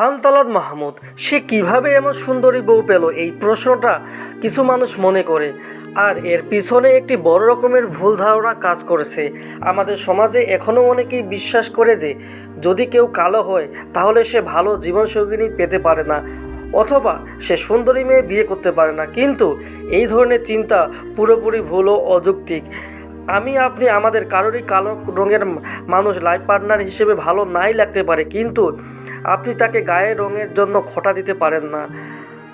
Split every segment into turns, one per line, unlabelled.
খান তালাদ মাহমুদ, সে কীভাবে এমন সুন্দরী বউ পেল? এই প্রশ্নটা কিছু মানুষ মনে করে। আর এর পিছনে একটি বড় রকমের ভুল ধারণা কাজ করেছে। আমাদের সমাজে এখনও অনেকেই বিশ্বাস করে যে, যদি কেউ কালো হয়, তাহলে সে ভালো জীবনসঙ্গিনী পেতে পারে না। অথবা সে সুন্দরী মেয়ে বিয়ে করতে পারে না। কিন্তু এই ধরনের চিন্তা পুরোপুরি ভুল ও অযৌক্তিক। আমি, আপনি আমাদের কারোরই কালো রঙের মানুষ, লাইফ পার্টনার হিসেবে ভালো নাই লাগতে পারে। কিন্তু আপনি তাকে গায়ের রঙের জন্য খোটা দিতে পারেন না।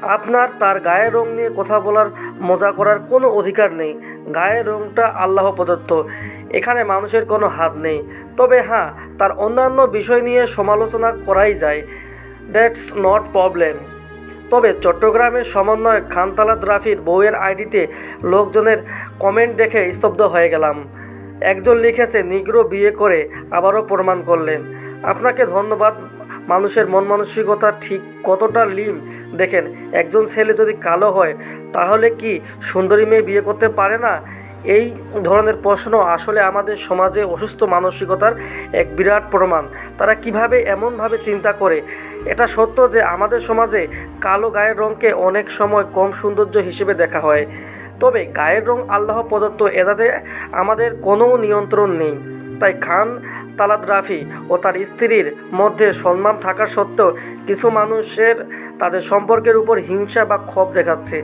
আপনার তার গায়ের রং নিয়ে কথা বলার, মজা করার কোনো অধিকার নেই। গায়ের রংটা আল্লাহ প্রদত্ত। এখানে মানুষের কোনো হাত নেই। তবে হ্যাঁ তার অন্যান্য বিষয় নিয়ে সমালোচনা করাই যায়। That's not problem. তবে চট্টগ্রামের সমন্বয় খানতালাদ রাফির বউয়ের আইডিতে লোকজনের কমেন্ট দেখে স্তব্ধ হয়ে গেলাম। একজন লিখেছে, নিগ্রো বিয়ে করে আবারও প্রমাণ করলেন। আপনাকে ধন্যবাদ মানুষের মন মানসিকতা ঠিক কতটা লিম দেখেন, একজন ছেলে যদি কালো হয়, তাহলে কি সুন্দরী মেয়ে বিয়ে করতে পারে না? এই ধরনের প্রশ্ন আসলে আমাদের সমাজে অসুস্থ মানসিকতার এক বিরাট প্রমাণ। তারা কীভাবে এমনভাবে চিন্তা করে? এটা সত্য যে আমাদের সমাজে কালো গায়ের রঙকে অনেক সময় কম সৌন্দর্য হিসেবে দেখা হয়। তবে গায়ের রং আল্লাহ প্রদত্ত, এটাতে আমাদের কোনো নিয়ন্ত্রণ নেই। তাই খান তালাদ রাফি ও তার স্ত্রীর মধ্যে সম্মান থাকা সত্ত্বেও কিছু মানুষের তাদের সম্পর্কের উপর হিংসা বা ক্ষোভ দেখাচ্ছে,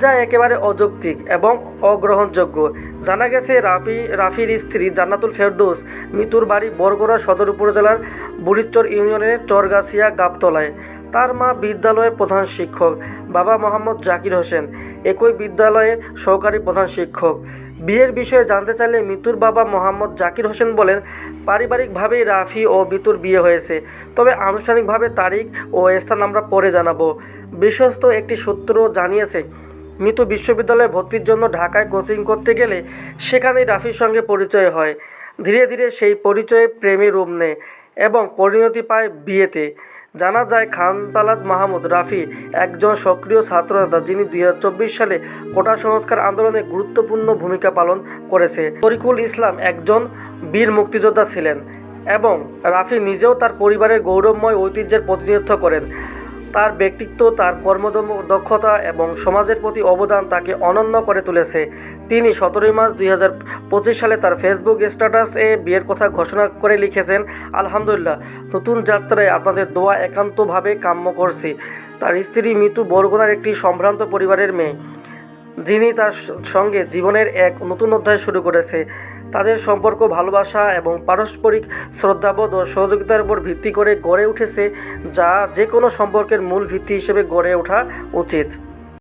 যা একেবারে অযৌক্তিক এবং অগ্রহণযোগ্য। জানা গেছে, রাফি, রাফির স্ত্রী জান্নাতুল ফেরদৌস মিতুর বাড়ি বরগুনা সদর উপজেলার বুড়িচর ইউনিয়নের চরগাছিয়া গাবতলায়। তার মা বিদ্যালয়ের প্রধান শিক্ষক, বাবা মোহাম্মদ জাকির হোসেন, একই বিদ্যালয়ের সহকারী প্রধান শিক্ষক। বিয়ের বিষয়ে জানতে চাইলে মিতুর বাবা মোহাম্মদ জাকির হোসেন বলেন, পারিবারিকভাবেই রাফি ও বিতুর বিয়ে হয়েছে। তবে আনুষ্ঠানিকভাবে তারিখ ও স্থান আমরা পরে জানাব। বিশ্বস্ত একটি সূত্র জানিয়েছে, মিতু বিশ্ববিদ্যালয়ে ভর্তির জন্য ঢাকায় কোচিং করতে গেলে সেখানেই রাফির সঙ্গে পরিচয় হয়। ধীরে ধীরে সেই পরিচয়ে প্রেমে রূপ নেয় এবং পরিণতি পায় বিয়েতে। জানা যায় খান তালাত মাহমুদ রাফি একজন সক্রিয় ছাত্রনেতা যিনি দুই হাজার চব্বিশ সালে কোটা সংস্কার আন্দোলনে গুরুত্বপূর্ণ ভূমিকা পালন করেছে। তরিকুল ইসলাম একজন বীর মুক্তিযোদ্ধা ছিলেন এবং রাফি নিজেও তার পরিবারের গৌরবময় ঐতিহ্যের প্রতিনিধিত্ব করেন। তার ব্যক্তিত্ব, তার কর্মদম দক্ষতা এবং সমাজের প্রতি অবদান তাকে অনন্য করে তুলেছে। তিনি সতেরোই মার্চ দুই হাজার পঁচিশ সালে তার ফেসবুক স্ট্যাটাসে বিয়ের কথা ঘোষণা করে লিখেছেন, আলহামদুলিল্লাহ, নতুন যাত্রায় আপনাদের দোয়া একান্তভাবে কাম্য করছি। তার স্ত্রী মিতু বরগুনার একটি সম্ভ্রান্ত পরিবারের মেয়ে। যিনি তার সঙ্গে জীবনের এক নতুন অধ্যায় শুরু করেছে, তাদের সম্পর্ক, ভালোবাসা এবং পারস্পরিক শ্রদ্ধাবোধ ও সহযোগিতার উপর ভিত্তি করে গড়ে উঠেছে, যা যে কোনো সম্পর্কের মূল ভিত্তি হিসেবে গড়ে ওঠা উচিত।